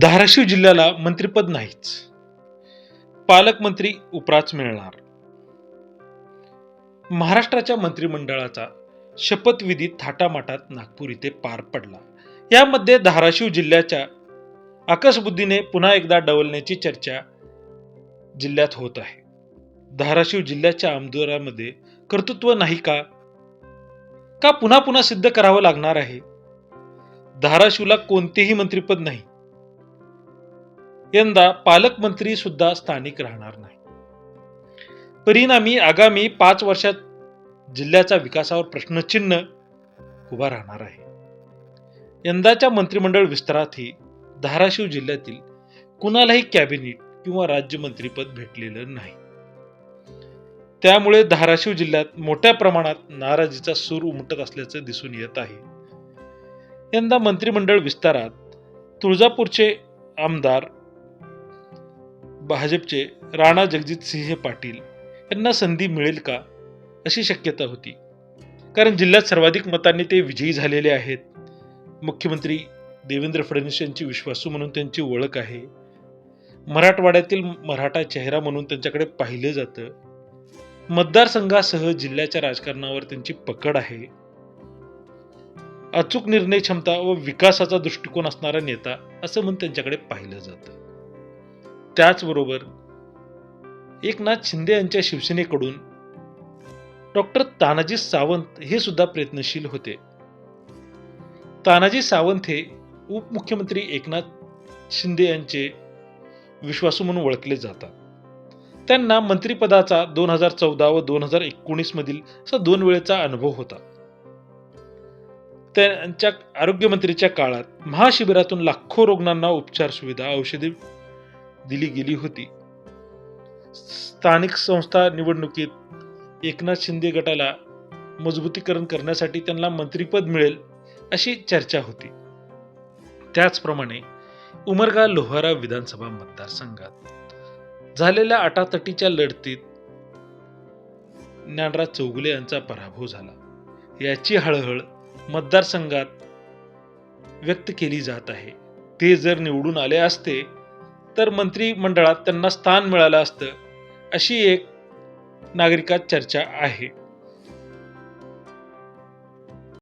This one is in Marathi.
धाराशिव जिल्ह्याला मंत्रिपद नाहीच. पालकमंत्री उपराच मिळणार. महाराष्ट्राच्या मंत्रिमंडळाचा शपथविधी थाटामाटात नागपूर इथे पार पडला. यामध्ये धाराशिव जिल्ह्याच्या आकाशबुद्धीने पुन्हा एकदा डवलण्याची चर्चा जिल्ह्यात होत आहे. धाराशिव जिल्ह्याच्या आमदारामध्ये कर्तृत्व नाही का? का पुन्हा पुन्हा सिद्ध करावं लागणार आहे? धाराशिवला कोणतेही मंत्रिपद नाही. यंदा पालकमंत्री सुद्धा स्थानिक राहणार नाही. परिणामी आगामी पाच वर्षात जिल्ह्याच्या विकासावर प्रश्नचिन्ह उभा राहणार आहे. यंदाच्या मंत्रिमंडळ विस्तारातही धाराशिव जिल्ह्यातील कुणालाही कॅबिनेट किंवा राज्यमंत्रीपद भेटलेलं नाही. त्यामुळे धाराशिव जिल्ह्यात मोठ्या प्रमाणात नाराजीचा सूर उमटत असल्याचं दिसून येत आहे. यंदा मंत्रिमंडळ विस्तारात तुळजापूरचे आमदार भाजपचे राणा जगजित सिंह पाटील यांना संधी मिळेल का अशी शक्यता होती. कारण जिल्ह्यात सर्वाधिक मतांनी ते विजयी झालेले आहेत. मुख्यमंत्री देवेंद्र फडणवीस यांची विश्वासू म्हणून त्यांची ओळख आहे. मराठवाड्यातील मराठा चेहरा म्हणून त्यांच्याकडे पाहिलं जातं. मतदारसंघासह जिल्ह्याच्या राजकारणावर त्यांची पकड आहे. अचूक निर्णय क्षमता व विकासाचा दृष्टिकोन असणारा नेता असं म्हणून त्यांच्याकडे पाहिलं जातं. त्याचबरोबर एकनाथ शिंदे यांच्या शिवसेनेकडून डॉक्टर तानाजी सावंत हे सुद्धा प्रयत्नशील होते. तानाजी सावंत हे उपमुख्यमंत्री एकनाथ शिंदे यांचे विश्वासू म्हणून ओळखले जातात. त्यांना मंत्रिपदाचा दोन हजार चौदा व दोन हजार एकोणीस मधील असा दोन वेळेचा अनुभव होता. त्यांच्या आरोग्यमंत्रीच्या काळात महाशिबिरातून लाखो रुग्णांना उपचार सुविधा औषधे दिली गेली होती. स्थानिक संस्था निवडणुकीत एकनाथ शिंदे गटाला मजबूतीकरण करण्यासाठी त्यांना मंत्रिपद मिळेल अशी चर्चा होती. त्याचप्रमाणे उमरगा लोहारा विधानसभा मतदारसंघात झालेल्या अटातटीच्या लढतीत ज्ञानराज चौगुले यांचा पराभव झाला. याची हळहळ मतदारसंघात व्यक्त केली जात आहे. ते जर निवडून आले असते तर मंत्रिमंडळात त्यांना स्थान मिळालं असतं अशी एक नागरिकात चर्चा आहे.